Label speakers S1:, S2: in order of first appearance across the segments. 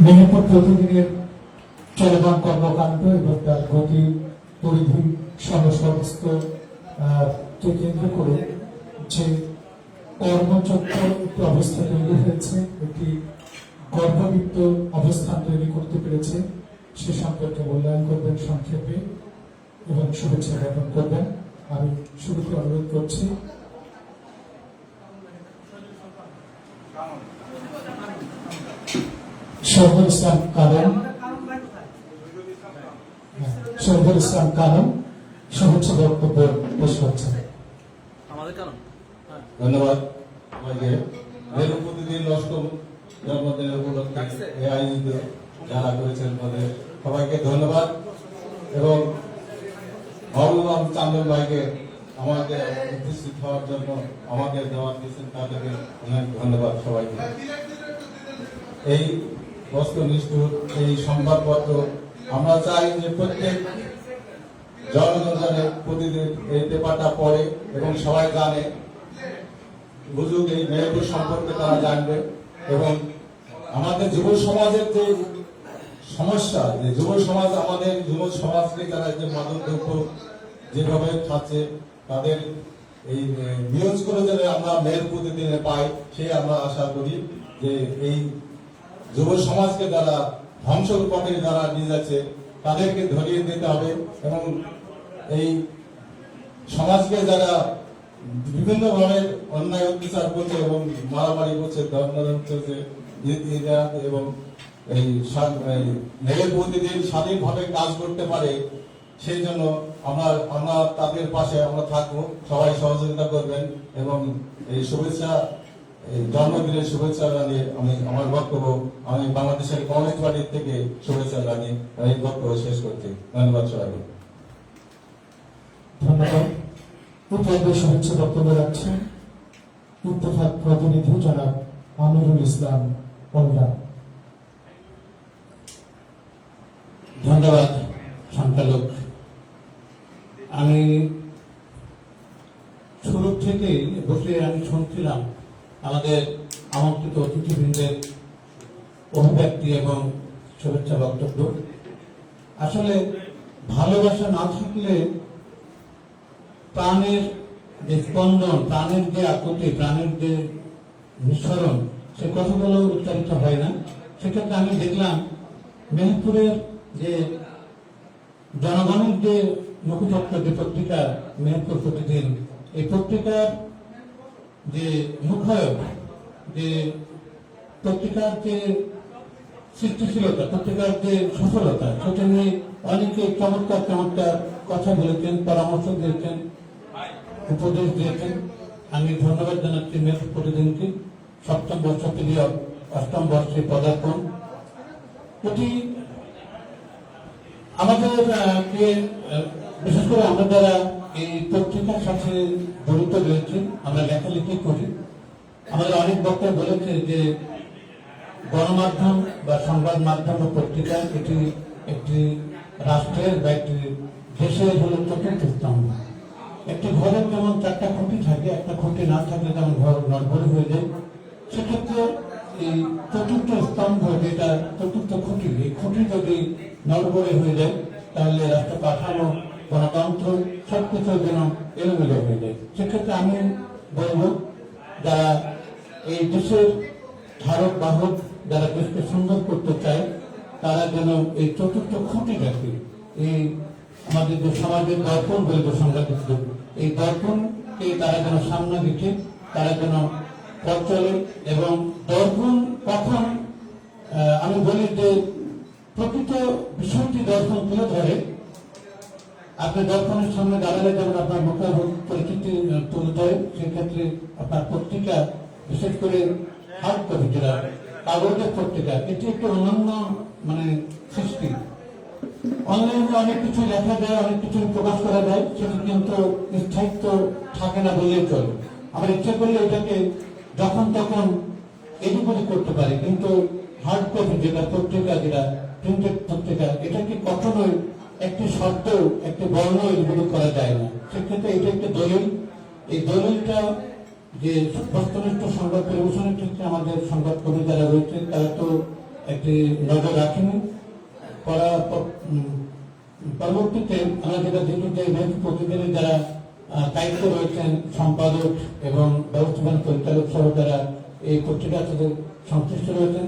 S1: মেহেরপুর প্রতিদিনের চলমান কর্মকাণ্ড এবং তার গতি, পরিধি সমস্ত কেন্দ্র করে যে কর্মচক্র একটি অবস্থা তৈরি হয়েছে, একটি গর্ভবিত্ত অবস্থান তৈরি করতে পেরেছে, সে সম্পর্কে মূল্যায়ন করবেন, সংক্ষেপে এবং শুভেচ্ছা জ্ঞাপন করবেন। আমি শুরুতে অনুরোধ করছি শহীদুল ইসলাম কালাম। শহীদুল ইসলাম কালাম শুভেচ্ছা বক্তব্য পেশ করছেন
S2: আমাদের হ্যাঁ
S3: ধন্যবাদ সবাইকে। মেরু প্রতিদিন অষ্টম জন্মদিনের উপলক্ষে এই আয়োজিত যারা করেছেন তাদের সবাইকে ধন্যবাদ। এবং ভগবান চান্দন ভাইকে আমাকে উপস্থিত হওয়ার জন্য আমাকে দেওয়ার দিয়েছেন তাদেরকে অনেক ধন্যবাদ সবাইকে। এই বস্তুনিষ্ঠুর এই সংবাদপত্র। আমরা চাই যে প্রত্যেক জনগণ যেন প্রতিদিন এই পেপারটা পড়ে এবং সবাই জানে। বুঝুক এই মেয়েদের সম্পর্কে তারা জানবে এবং আমাদের যুব সমাজের যে সমস্যা, যে যুব সমাজ, আমাদের যুব সমাজকে তারা যে মাদক দ্রব্য যেভাবে খাচ্ছে, তাদের এই নিউজ করে যেন আমরা মেয়ের প্রতিদিনে পাই, সেই আমরা আশা করি যে এই যুব সমাজকে যারা ধ্বংসের পথে যারা নিয়ে যাচ্ছে, তাদেরকে ধরিয়ে দিতে হবে এবং এই সমাজকে যারা বিভিন্ন ধরনের অন্যায়, অত্যাচার করছে এবং মারামারি করছে এবং এই মেয়ের প্রতিদিন স্বাধীনভাবে কাজ করতে পারে, সেই জন্য আমরা আমরা তাদের পাশে আমরা থাকব। সবাই সহযোগিতা করবেন এবং এই শুভেচ্ছা জন্মদিনের শুভেচ্ছা জানিয়ে আমি আমার বক্তব্য আমি বাংলাদেশের কমিউনিস্ট পার্টির থেকে শুভেচ্ছা জানিয়ে এই বক্তব্য শেষ করছি। ধন্যবাদ সবাইকে।
S1: ধন্যবাদ। শুভেচ্ছা বক্তব্য রাখছেন ইত্তেফাক প্রতিনিধি জনাব আমিরুল ইসলাম মোল্লা
S4: ধন্যবাদ সঞ্চালক। আমি শুরু থেকেই বসে আমি শুনছিলাম আমাদের আমন্ত্রিত অতিথিবৃন্দের অভিব্যক্তি এবং শুভেচ্ছা বক্তব্য। আসলে ভালোবাসা না থাকলে প্রাণের যে স্পন্দন, প্রাণের যে আকুতি, প্রাণের যে নিঃসরণ, সে কথাগুলো উচ্চারিত হয় না। সেক্ষেত্রে আমি দেখলাম মেহেরপুরের যে জনগণের যে মুখপত্র যে পত্রিকা, মেহেরপুর প্রতিদিন, এই পত্রিকার যে মুখায়ক যে পত্রিকার যে সৃষ্টিশীলতা পত্রিকার যে সফলতা, সেটা নিয়ে অনেকে চমৎকার চমৎকার কথা বলেছেন, পরামর্শ দিয়েছেন, উপদেশ দিয়েছেন। আমি ধন্যবাদ জানাচ্ছি মেহেরপুর প্রতিদিনকে। সপ্তম বর্ষ পিরিয়ড, অষ্টম বর্ষে পদার্পণ। এটি আমাদের বিশেষ করে আমরা যারা এই পত্রিকার সাথে জড়িত রয়েছে। আমরা লেখালেখি করি। আমাদের অনেক বক্তা বলেছে যে গণমাধ্যম বা সংবাদ মাধ্যম ও পত্রিকা এটি একটি রাষ্ট্রের বা একটি দেশের হলো চতুর্থ স্তম্ভ। একটি ঘরের যেমন চারটা খুঁটি থাকে, একটা খুঁটি না থাকলে যেমন ঘর নড়বড়ে হয়ে যায়, সেক্ষেত্রে এই চতুর্থ স্তম্ভ যেটা চতুর্থ খুঁটি, এই খুঁটি যদি নড়বড়ে হয়ে যায়, তাহলে রাষ্ট্র কাঠামো গণতন্ত্র সবকিছু যেন এলোমেলো হয়ে যায়। সেক্ষেত্রে আমি বলব যারা এই দেশের ধারক বাহক যারা দেশকে সুন্দর করতে চায় তারা যেন এই চতুর্থ খুঁটি খুঁটিটাকে এই আমাদের যে সমাজের দর্পণ বলে যুগ, এই দর্পণকে তারা যেন সামনে দিকে তারা যেন পথ চলে এবং দর্পণ কখন আমি বলি যে প্রকৃত বিষয়টি দর্শন তুলে ধরে আপনি দর্পণের সামনে দাঁড়ালে যেমন আপনার মুখের পরিচিতি তুলে ধরে সেক্ষেত্রে আপনার পত্রিকা বিশেষ করে হার্ড কপি যেটা কাগজের পত্রিকা, এটি একটি অনন্য মানে সৃষ্টি। অনলাইনে অনেক কিছু লেখা যায়, অনেক কিছু প্রকাশ করা যায়, সেটি কিন্তু স্থায়িত্ব থাকে না বললেই চলে। আমরা ইচ্ছা করলে এটাকে যখন তখন এদিক করতে পারি, কিন্তু হার্ড কপি যেটা পত্রিকা, যেটা প্রিন্টেড পত্রিকা এটাকে কখনোই একটি শব্দ একটি বর্ণ এগুলো করা যায় না। সেক্ষেত্রে এটা একটা দলিল। এই দলিলটা যে বস্তুনিষ্ঠ সংবাদ পরিবেশনের ক্ষেত্রে আমাদের সংবাদকর্মী যারা রয়েছে, তারা তো একটি নজর রাখেনি। পর- পরবর্তীতে আমরা যেটা দেখি যে প্রতিদিনের যারা দায়িত্ব রয়েছেন, সম্পাদক এবং ব্যবস্থাপনা পরিচালক সহ যারা এই পত্রিকার সাথে সংশ্লিষ্ট রয়েছেন,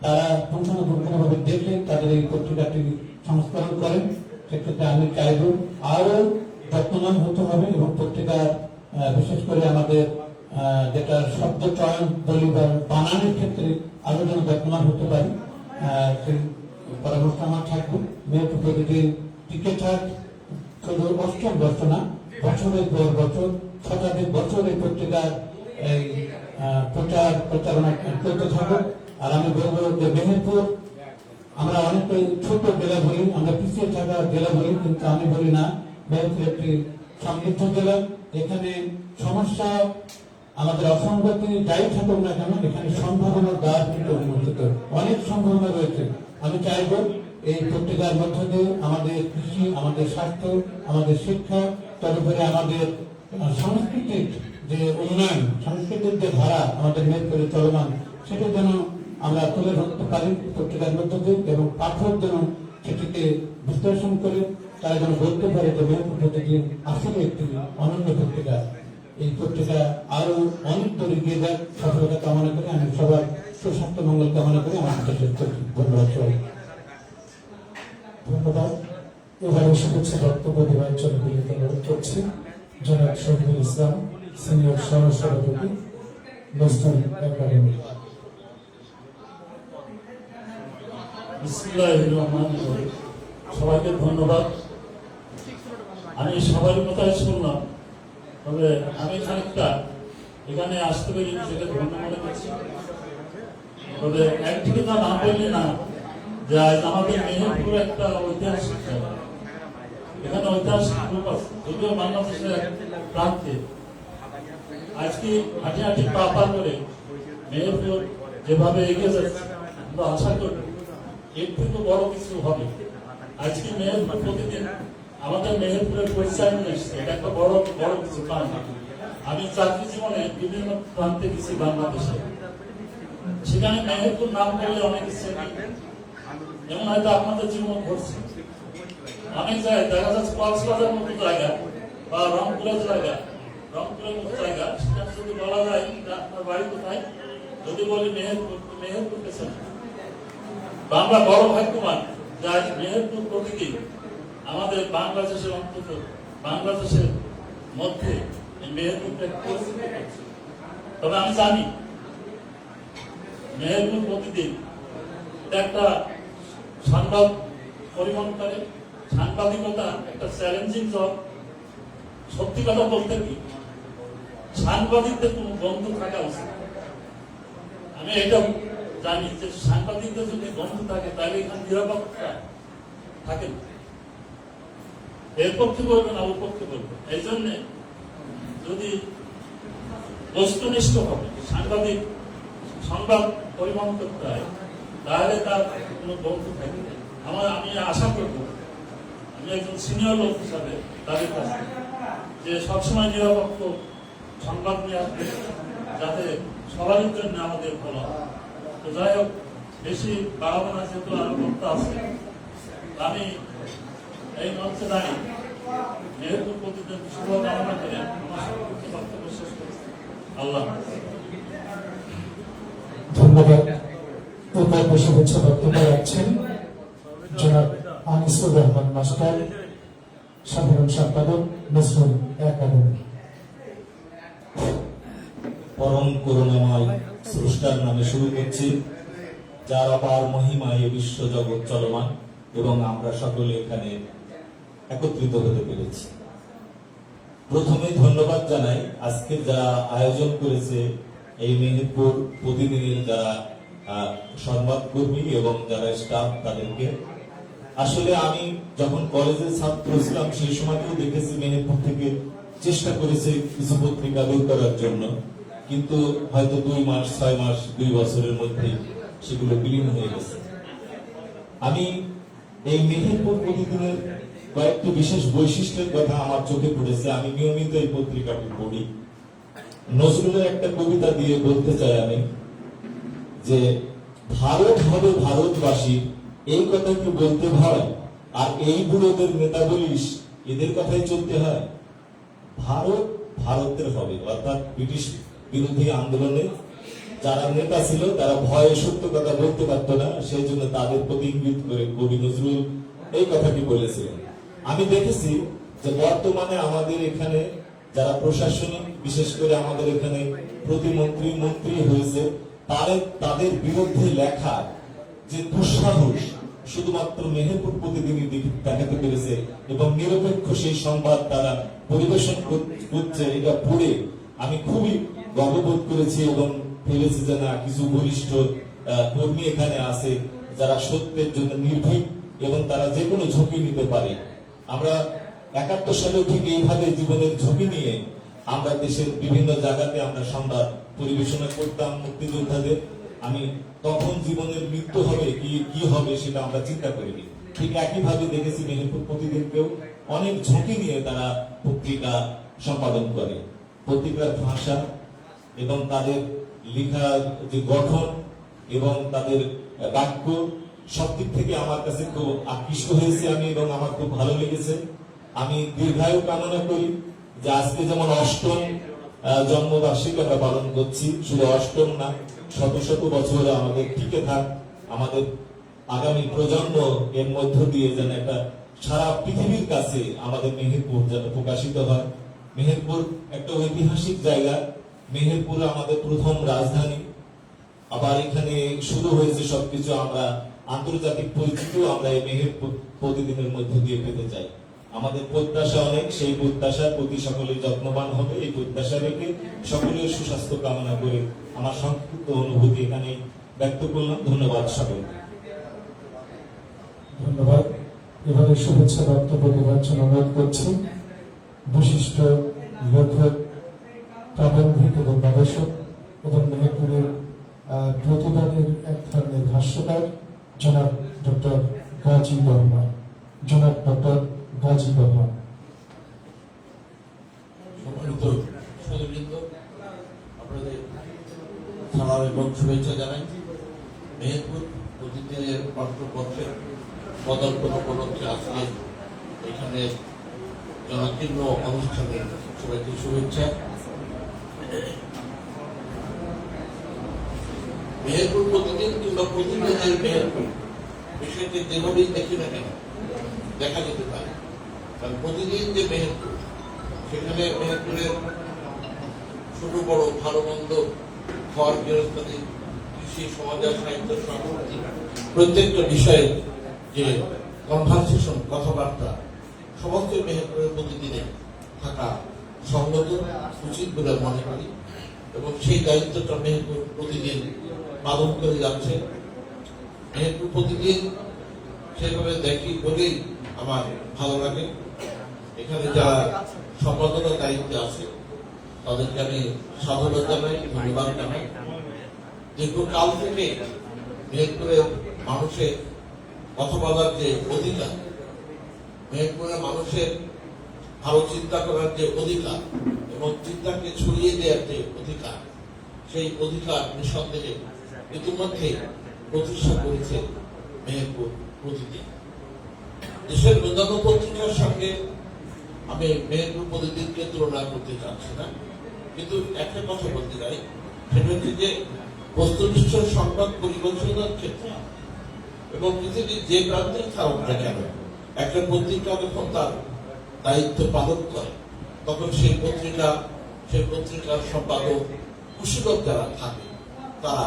S4: তারা পুঙ্খানুপুঙ্খানুভাবে দেখে তাদের এই পত্রিকাটি সংস্করণ করেন। সেক্ষেত্রে আমি চাইব আরও যত্নবান হতে হবে এবং পত্রিকার বিশেষ করে আমাদের যেটা শব্দ চয়ন বলি বা ক্ষেত্রে আরও যেন যত্নবান হতে পারি। সেই পরামর্শ আমার থাকবে। মেয়েটু প্রতিদিন টিকে থাক শুধু অষ্টম বর্ষ না, বছরের পর বছর, শতাধিক বছর এই পত্রিকার এই প্রচার প্রচারণা করতে থাকুক আর আমি বলব যে মেহেরপুর আমরা অনেকটাই ছোট জেলা বলি, আমরা পিছিয়ে থাকা জেলা বলি, কিন্তু আমি বলি না। মেহেরপুর একটি সমৃদ্ধ জেলা, এখানে সমস্যা আমাদের অসংগতি যাই থাকুক না কেন, এখানে সম্ভাবনার দ্বার কিন্তু উন্মোচিত অনেক সম্ভাবনা রয়েছে। আমি চাইব এই পত্রিকার মধ্য দিয়ে আমাদের কৃষি, আমাদের স্বাস্থ্য, আমাদের শিক্ষা তদুপরি আমাদের সাংস্কৃতিক যে উন্নয়ন, সাংস্কৃতিক যে ধারা আমাদের মেহেরপুরে চলমান, সেটা যেন আমরা তুলে ধরতে পারি পত্রিকার মধ্য দিয়ে এবং পাঠক যেন সেটিকে বিশ্লেষণ করে, তারা যেন বলতে পারে যে মেহেরপুর প্রতিদিন আসলে একটি অনন্য পত্রিকা। এই পত্রিকা আরও অনেক দূর এগিয়ে যাক, সফলতা কামনা করে আমি সবার সুস্বাস্থ্য, মঙ্গল কামনা করে আমার করছি। ধন্যবাদ সবাই
S1: ধন্যবাদ। এবারে শুভেচ্ছা বক্তব্য দেওয়ার জন্য বিনীত অনুরোধ করছি। জনাব শহীদুল ইসলাম, সিনিয়র সহ সভাপতি নজরুল একাডেমি
S5: সবাইকে ধন্যবাদ। আমি কথাই শুনলাম। তবে আমি খানিকটা এখানে আসতে পেরে মনে করছি। তবে একটি কথা না না, যে আমাদের মেহেরপুর একটা ঐতিহাসিক জায়গা। এখানে ঐতিহাসিক রূপ আছে, যদিও বাংলাদেশের প্রান্তে। আজকে হাঁটি হাঁটি পা পা করে মেহেরপুর যেভাবে এগিয়ে যাচ্ছে, আমরা আশা করি এর থেকে বড় কিছু হবে। আজকে মেহেরপুর প্রতিদিন আমাদের মেহেরপুরের পরিচয় নিয়ে এসছে। এটা একটা বড় বড় কিছু পান আমি চাকরি জীবনে বিভিন্ন প্রান্তে গেছি বাংলাদেশে। সেখানে মেহেরপুর নাম অনেক যেমন হয়তো আপনাদের জীবনে ঘটছে। অনেক জায়গায় দেখা যাচ্ছে কক্সবাজার মতো জায়গা বা রংপুরের জায়গা। রংপুরের মতো জায়গা। সেখানে যদি বলা যায় আপনার বাড়ি কোথায়? যদি বলি মেহেরপুর মেহেরপুর পেছনে। আমরা বড় ভাগ্যবান যা মেহেরপুর প্রতিদিন আমাদের বাংলাদেশের অন্তত, বাংলাদেশের মধ্যে। তবে আমি জানি, মেহেরপুর প্রতিদিন একটা সংবাদ পরিমাণ করে সাংবাদিকতা একটা চ্যালেঞ্জিং জব সত্যি কথা বলতে কি, সাংবাদিকদের কোনো বন্ধু থাকা উচিত আমি এটা যে সাংবাদিকদের যদি বন্ধু থাকে, তাহলে এখানে নিরাপত্তা থাকে না। এর পক্ষে বলবে না, ওর পক্ষে বলবে এই জন্যে যদি বস্তুনিষ্ঠ হবে সাংবাদিক সংবাদ পরিবহন করতে হয়, তাহলে তার কোনো বন্ধু থাকবে না। আমার, আমি আশা করব, আমি একজন সিনিয়র লোক হিসাবে তাদের কাছে যে সবসময় নিরাপত্ত সংবাদ নিয়ে আসবে যাতে সবারই জন্য আমাদের ভালো হয়। তো যাই হোক বেশি বাড়াবো না যেহেতু আরও করতে আছে। আমি এই মঞ্চে দাঁড়িয়ে মেহেরপুর প্রতিদিন শুভকামনা করে বক্তব্য শেষ করছি। আল্লাহ
S1: ধন্যবাদ। এরপর শুভেচ্ছা বক্তব্য রাখছেন জনাব আনিসুর রহমান মাস্টার সাধারণ সম্পাদক নজরুল একাডেমি।
S3: পরম করুণাময় স্রষ্টার নামে শুরু করছি। যার অপার মহিমায় বিশ্ব জগৎ চলমান এবং আমরা সকলে এখানে একত্রিত হতে পেরেছি। প্রথমে ধন্যবাদ জানাই আজকে যারা আয়োজন করেছে এই মেহেরপুর প্রতিদিনের যারা সংবাদকর্মী এবং যারা স্টাফ তাদেরকে। আসলে আমি যখন কলেজের ছাত্র ছিলাম, সেই সময়তেও দেখেছি মেহেরপুর থেকে চেষ্টা করেছে কিছু পত্রিকা বের করার জন্য। কিন্তু হয়তো দুই মাস, ছয় মাস, দুই বছরের মধ্যে সেগুলো বিলীন হয়ে গেছে। আমি এই মেহেরপুর প্রতিদিনের কয়েকটি বিশেষ বৈশিষ্ট্যের কথা আমার চোখে পড়েছে। আমি নিয়মিত এই পত্রিকাটি পড়ি। নজরুলের একটা কবিতা দিয়ে বলতে চাই আমি যে,
S6: ভারত হবে ভারতবাসী, এই কথা কি বলতে হয়? আর এই বুড়োদের নেতা বলিস, এদের কথাই চলতে হয়? ভারত ভারতের হবে, অর্থাৎ ব্রিটিশ বিরোধী আন্দোলনে যারা নেতা ছিল, তারা ভয়ে সত্য কথা বলতে পারতো না সেই জন্য তাদের প্রতি ইঙ্গিত করে কবি নজরুল এই কথাটি বলেছিলেন। আমি দেখেছি যে বর্তমানে আমাদের এখানে যারা প্রশাসনিক, বিশেষ করে আমাদের এখানে প্রতিমন্ত্রী, মন্ত্রী হয়েছে তাদের তাদের বিরুদ্ধে লেখা যে দুঃসাহস শুধুমাত্র মেহেরপুর প্রতিদিনই দেখাতে পেরেছে এবং নিরপেক্ষ সেই সংবাদ তারা পরিবেশন কর- করছে, এটা পড়ে আমি খুবই গর্ববোধ করেছি এবং ভেবেছি যে না, কিছু বরিষ্ঠ কর্মী এখানে আছে যারা সত্যের জন্য নির্ভীক এবং তারা যে কোনো ঝুঁকি নিতে পারে। আমরা একাত্তর সালেও ঠিক এইভাবে জীবনের ঝুঁকি নিয়ে আমরা দেশের বিভিন্ন জায়গাতে আমরা সংবাদ পরিবেশনা করতাম মুক্তিযোদ্ধাদের। আমি তখন জীবনের মৃত্যু হবে, কি কি হবে সেটা আমরা চিন্তা করিনি। ঠিক একইভাবে দেখেছি মেহেরপুর প্রতিদিনকেও অনেক ঝুঁকি নিয়ে তারা পত্রিকা সম্পাদন করে। পত্রিকার ভাষা এবং তাদের লেখার যে গঠন এবং তাদের বাক্য সব দিক থেকে আমার কাছে খুব আকৃষ্ট হয়েছে আমি এবং আমার খুব ভালো লেগেছে। আমি দীর্ঘায়ু কামনা করি যে আজকে যেমন অষ্টম আহ, জন্মবার্ষিকী আমরা পালন করছি শুধু অষ্টম না শত শত বছর আমাদের টিকে থাক আমাদের আগামী প্রজন্ম এর মধ্য দিয়ে যেন একটা সারা পৃথিবীর কাছে আমাদের মেহেরপুর যেন প্রকাশিত হয়। মেহেরপুর একটা ঐতিহাসিক জায়গা মেহেরপুর আমাদের প্রথম রাজধানী। আবার এখানে শুরু হয়েছে সবকিছু, আমরা আন্তর্জাতিক পরিচিতিও আমরা এই মেহেরপুর প্রতিদিনের মধ্যে দিয়ে পেতে চাই। আমাদের প্রত্যাশা অনেক, সেই প্রত্যাশার প্রতি সকলে যত্নবান হবে, এই প্রত্যাশা রেখে সকলের সুস্বাস্থ্য কামনা করে আমার সংক্ষিপ্ত অনুভূতি এখানে ব্যক্ত করলাম। ধন্যবাদ সকলকে।
S1: ধন্যবাদ। এভাবে শুভেচ্ছা বক্তব্য দেওয়ার জন্য অনুরোধ করছি। বিশিষ্ট লেখক প্রাবন্ধিক এবং গবেষক ধরনের ভাষ্যকার, জনাব ডক্টর গাজী রহমান জনাব ডক্টর গাজী রহমান
S7: আপনাদের সালাম জানাই। মেহেরপুর প্রতিদিনের পত্রপত্রের পদার্পণ উপলক্ষে আজকে এখানে জনাকীর্ণ অনুষ্ঠানে সবাইকে শুভেচ্ছা। মেহেরপুর প্রতিদিন কিংবা প্রতিদিনের মেহেরপুর বিষয়টি দেখি না কেন, দেখা যেতে পারে। কারণ প্রতিদিন যে মেহেরপুর সেখানে মেহেরপুরের ছোট, বড় ভালো মন্দ ঘর গৃহস্থালী কৃষি সমাজের সাহিত্য সংস্কৃতি প্রত্যেকটা বিষয়ে যে কনভারসেশন কথাবার্তা, সমস্ত মেহেরপুরের প্রতিদিনে থাকা সঙ্গত, উচিত বলে মনে করি। এবং সেই দায়িত্বটা মেহেরপুর প্রতিদিন পালন করে যাচ্ছে। মেহেরপুর প্রতিদিন সেভাবে দেখি বলেই আমার ভালো লাগে। এখানে যারা সম্পাদনার দায়িত্বে আছে, তাদেরকে আমি সাধুবাদ জানাই, ধন্যবাদ জানাই। দীর্ঘকাল থেকে মেহেরপুরের মানুষের কথা বলার যে অধিকার, মেহেরপুরের মানুষের ভালো চিন্তা করার যে অধিকার এবং চিন্তাকে ছড়িয়ে দেওয়ার যে অধিকার, সেই অধিকার নিঃসন্দেহে ইতিমধ্যে প্রতিষ্ঠা করেছে মেহেরপুর প্রতিদিন। দেশের অন্যান্য পত্রিকার সঙ্গে আমি মেহেরপুর প্রতিদিনকে তুলনা করতে চাচ্ছি না, কিন্তু একটা কথা বলতে চাই। সেটা হচ্ছে যে বস্তুনিষ্ঠ সংবাদ পরিবেশনার ক্ষেত্রে এবং পৃথিবীর যে প্রান্তেই থাকুক না কেন, একটা পত্রিকা যখন তার দায়িত্ব পালন করে, তখন সেই পত্রিকা, সেই পত্রিকার সম্পাদক কুশীলক যারা থাকে, তারা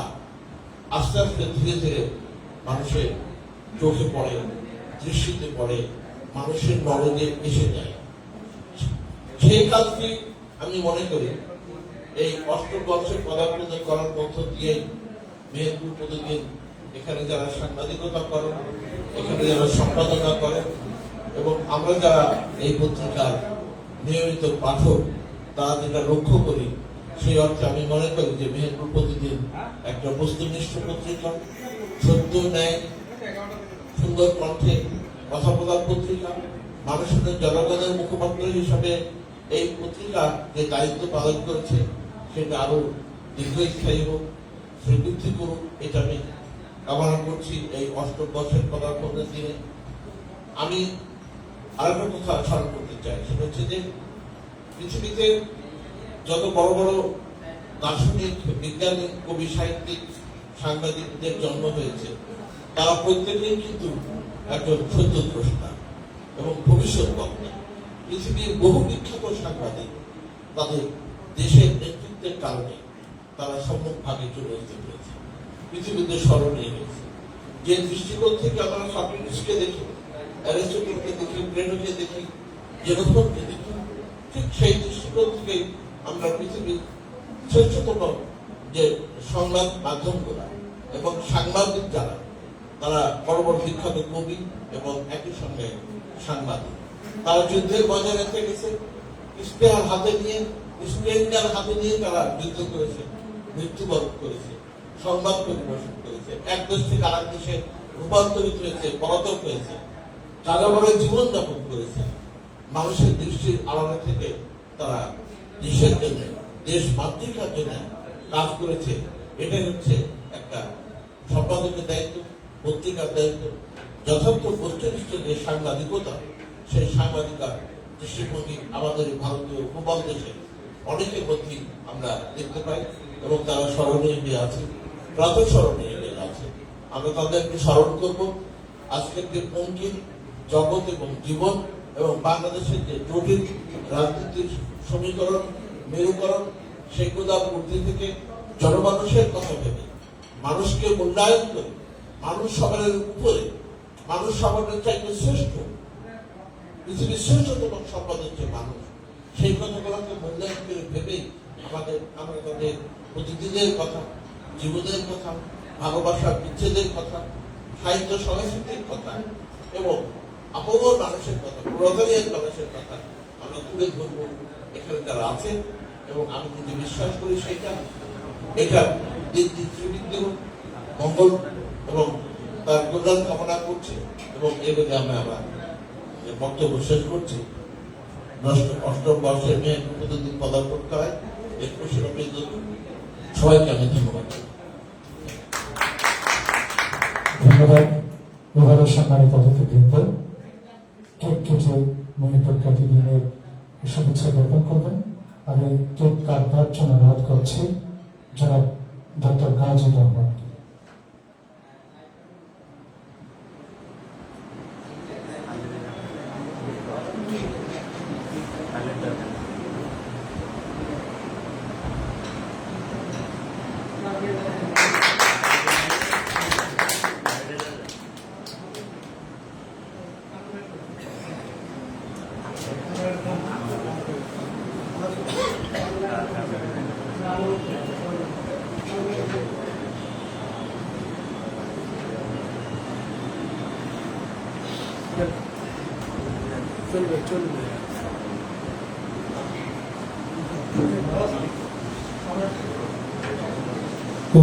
S7: আস্তে আস্তে ধীরে ধীরে মানুষের চোখে পড়ে, দৃষ্টিতে পড়ে, মানুষের নলেজে এসে যায়। সেই কাজটি আমি মনে করি এই অষ্টম বর্ষে পদার্পণ করার মধ্য দিয়ে, মেহেরপুর প্রতিদিন এখানে যারা সাংবাদিকতা করেন, এখানে যারা সম্পাদনা করেন এবং আমরা যারা এই পত্রিকার নিয়মিত পাঠক, তারা যেটা লক্ষ্য করি, সেই অর্থে আমি মনে করি যে মেহেরপুর প্রতিদিন একটা বস্তুনিষ্ঠ পত্রিকা, সত্য, ন্যায়, সুন্দর কণ্ঠে কথা বলার পত্রিকা, মানুষের জনগণের মুখপাত্র হিসাবে এই পত্রিকা যে দায়িত্ব পালন করেছে, সেটা আরও দীর্ঘস্থায়ী হোক, শ্রীবৃদ্ধি করুক, এটা আমি কামনা করছি এই অষ্টম বর্ষের পদার্পণের দিনে। আমি আরেকটা কথা স্মরণ করতে চাই, সেটা হচ্ছে যে পৃথিবীতে যত বড় বড় দার্শনিক, বিজ্ঞানী, কবি, সাহিত্যিক, সাংবাদিকদের জন্ম হয়েছে, তারা প্রত্যেকেই কিন্তু একজন সত্য দ্রষ্টা এবং ভবিষ্যৎ বক্তা। পৃথিবীর বহু বিখ্যাত সাংবাদিক তাদের দেশের নেতৃত্বের কারণে তারা সম্মুখভাগে চলে আসতে পেরেছে, পৃথিবীতে স্মরণীয় হয়েছে। যে দৃষ্টিকোণ থেকে আমরা সক্রেটিসকে দেখি অ্যারিস্টটলকে দেখি, প্লেটোকে দেখি জেরোফোনকে দেখি, ঠিক সেই দৃষ্টিকোণ থেকে আমরা পৃথিবীর শ্রেষ্ঠতম যে সংবাদ মাধ্যমগুলো এবং সাংবাদিক যারা, তারা বড় বড় বিখ্যাত কবি এবং একই সঙ্গে সাংবাদিক। তারা যুদ্ধের ময়দানে থেকেছে ইস্তেহার হাতে নিয়ে স্ট্রেঞ্জার হাতে নিয়ে তারা যুদ্ধ করেছে, মৃত্যুবরণ করেছে, সংবাদ পরিবেশন করেছে, এক দেশ থেকে আরেক দেশে রূপান্তরিত হয়েছে, পলাতক হয়েছে। যাযাবরের জীবনযাপন করেছে। মানুষের দৃষ্টির আড়ালে থেকে তারা দেশের জন্য, দেশ মাতৃকার জন্য কাজ করেছে। এটাই হচ্ছে একটা সম্পাদকের দায়িত্ব, পত্রিকার দায়িত্ব। যথার্থ বস্তুনিষ্ঠ যে সাংবাদিকতা, সেই সাংবাদিকার দৃষ্টিভঙ্গি আমাদের ভারতীয় উপকূল দেশে অনেকের মধ্যেই আমরা দেখতে পাই এবং তারা স্মরণীয় হয়ে আছে প্রাতঃ স্মরণীয় হয়ে আছে। আমরা তাদেরকে স্মরণ করব। আজকের যে অঙ্কিম জগৎ এবং জীবন এবং বাংলাদেশের যে জটিল রাজনীতির সমীকরণ, মেরুকরণ গোদাম ঊর্ধ্বে থেকে জনমানুষের কথা ভেবে, মানুষকে মূল্যায়ন করে, মানুষ সবার উপরে, মানুষ সবার চাইতে শ্রেষ্ঠ, পৃথিবীর শ্রেষ্ঠতম সম্পদ হচ্ছে মানুষ, সেই কথাগুলোকে মূল্যায়ন করে ভেবেই আমাদের, আমরা তাদের প্রতিদিনের কথা জীবনের কথা, ভালোবাসা, বিচ্ছেদের কথা, সাহিত্য সংস্কৃতির কথা এবং আপন মানুষের কথা প্রধানের মানুষের কথা আমরা তুলে ধরবো। এখানে যারা আছেন এবং আমি যদি বিশ্বাস করি সেটা, এটা দিন দিন মঙ্গল এবং তার কল্যাণ কামনা করছি এবং এভাবে আমরা আমার যে বক্তব্য শেষ করছি। অষ্টম বর্ষের মেয়ে প্রতিদিন পদার্পণ করায় একুশে নভেম্বর সবাইকে আমি ধন্যবাদ।
S1: ধন্যবাদ। সম্মানিত অতিথিবৃন্দ। কেক কেটে মনে প্রখ্যাতি দিনের শুভেচ্ছা জ্ঞাপন করবেন। আমি তোর কাটবার জন্য অনুরোধ করছি। যারা ডক্টর গাজী রহমান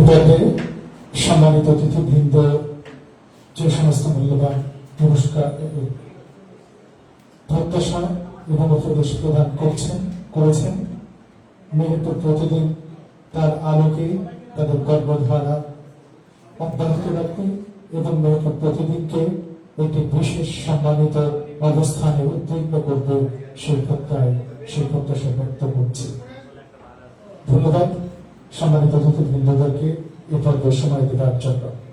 S1: বিভাগে সম্মানিত অতিথিবৃন্দ, যে সমস্ত মূল্যবান পুরস্কার প্রত্যাশা এবং উপদেশ প্রদান করছেন, করেছেন। মেহেরপুর প্রতিদিন তার আলোকে তাদের গর্বধারা অব্যাহত রাখবে এবং মেহেরপুর প্রতিদিনকে একটি বিশেষ সম্মানিত অবস্থানে উদ্বিগ্ন করবে সেই প্রত্যয় সেই প্রত্যাশা ব্যক্ত করছে। ধন্যবাদ। সম্মানিত অতিথিবৃন্দদেরকে পর্বে সময় দেওয়ার জন্য।